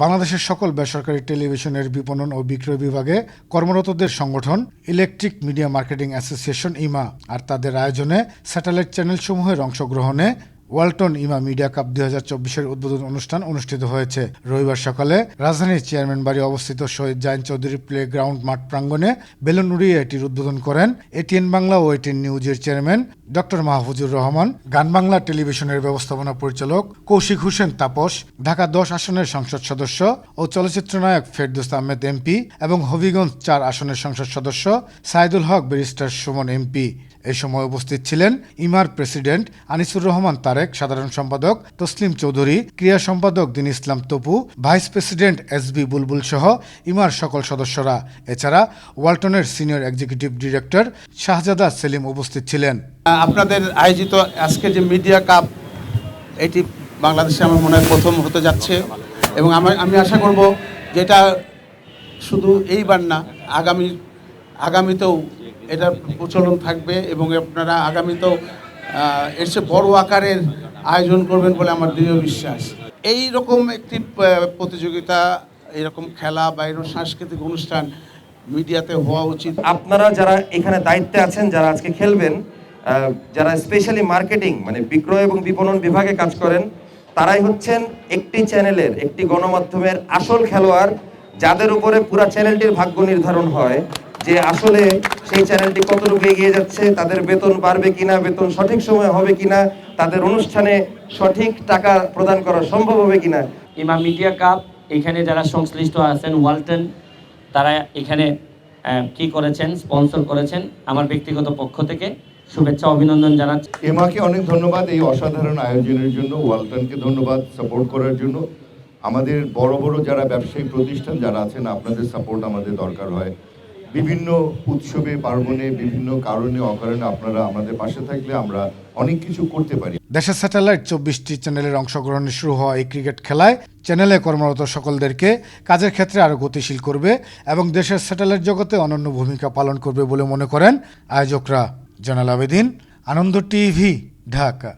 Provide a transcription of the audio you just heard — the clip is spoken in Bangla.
বাংলাদেশের সকল বেসরকারি টেলিভিশনের বিপণন ও বিক্রয় বিভাগে কর্মরতদের সংগঠন, ইলেকট্রিক মিডিয়া মার্কেটিং অ্যাসোসিয়েশন, ইমা, আর তাদের আয়োজনে স্যাটেলাইট চ্যানেলসমূহের অংশগ্রহণে ওয়ালটন ইমা মিডিয়া কাপ দুই হাজার চব্বিশের উদ্বোধন অনুষ্ঠান অনুষ্ঠিত হয়েছে। রবিবার সকালে রাজধানীর চেয়ারম্যান বাড়ি অবস্থিত শহীদ জাইন চৌধুরী প্লে গ্রাউন্ড মাঠ প্রাঙ্গণে বেলুন উড়িয়ে এটির উদ্বোধন করেন এটিএন বাংলা ও এটিএন নিউজের চেয়ারম্যান ডক্টর মাহফুজুর রহমান গান বাংলা টেলিভিশনের ব্যবস্থাপনা পরিচালক কৌশিক হোসেন তাপস, ঢাকা দশ আসনের সংসদ সদস্য ও চলচ্চিত্র নায়ক ফেরদৌস আহমেদ এমপি এবং হবিগঞ্জ চার আসনের সংসদ সদস্য সাইদুল হক ব্যারিস্টার সুমন এমপি। এই সময় উপস্থিত ছিলেন ইমার প্রেসিডেন্ট আনিসুর রহমান তারেক, সাধারণ সম্পাদক তসলিম চৌধুরী ক্রিয়া সম্পাদক Din Islam Topu, vice president S B Bulbul সহ ইমার সকল সদস্যরা। এছাড়া ওয়ালটনের senior executive director Shahzada Selim উপস্থিত ছিলেন। আপনাদের আয়োজিত আজকে যে মিডিয়া কাপ, এটি বাংলাদেশে আমার মনে হয় প্রথম হতে যাচ্ছে এবং আমার, আমি আশা করব যেটা শুধু এইবার না, আগামী, আগামীতেও এটার প্রচলন থাকবে এবং আপনারা আগামীতেও এর চেয়ে বড় আকারের আয়োজন করবেন বলে আমার দৃঢ় বিশ্বাস। এই রকম একটি প্রতিযোগিতা, এরকম খেলা বা এরকম সাংস্কৃতিক অনুষ্ঠান মিডিয়াতে হওয়া উচিত। আপনারা যারা এখানে দায়িত্বে আছেন, যারা আজকে খেলবেন যারা স্পেশালি মার্কেটিং মানে বিক্রয় এবং বিপণন বিভাগে কাজ করেন, তারাই হচ্ছেন একটি চ্যানেলের, একটি গণমাধ্যমের আসল খেলোয়াড়, যাদের উপরে পুরো চ্যানেলটির ভাগ্য নির্ধারণ হয়। যে আসলে সেই চ্যানেলটি কতটুকু এগিয়ে যাচ্ছে তাদের বেতন বাড়বে কিনা বেতন সঠিক সময় হবে কিনা তাদের অনুষ্ঠানে সঠিক টাকা প্রদান করা সম্ভব হবে কিনা। ইমা মিডিয়া কাপ এখানে যারা সংশ্লিষ্ট আছেন ওয়ালটন তারা এখানে কি করেছেন স্পন্সর করেছেন আমার ব্যক্তিগত পক্ষ থেকে। শুভেচ্ছা অভিনন্দন জানাচ্ছি। এমাকে অনেক ধন্যবাদ এই অসাধারণ আয়োজনের জন্য ওয়ালটনকে ধন্যবাদ সাপোর্ট করার জন্য। আমাদের বড় বড় যারা ব্যবসায়ী প্রতিষ্ঠান যারা আছেন আপনাদের সাপোর্ট আমাদের দরকার হয়। বিভিন্ন উৎসবে, পার্বণে, বিভিন্ন কারণে, অকারণে আপনারা আমাদের পাশে থাকলে আমরা অনেক কিছু করতে পারি। দেশের স্যাটেলাইট চব্বিশটি চ্যানেলের অংশগ্রহণে শুরু হওয়া এই ক্রিকেট খেলায় চ্যানেলে কর্মরত সকলদেরকে কাজের ক্ষেত্রে আরও গতিশীল করবে এবং দেশের স্যাটেলাইট জগতে অনন্য ভূমিকা পালন করবে বলে মনে করেন আয়োজকরা। জানাল আবেদিন, আনন্দ টিভি, ঢাকা।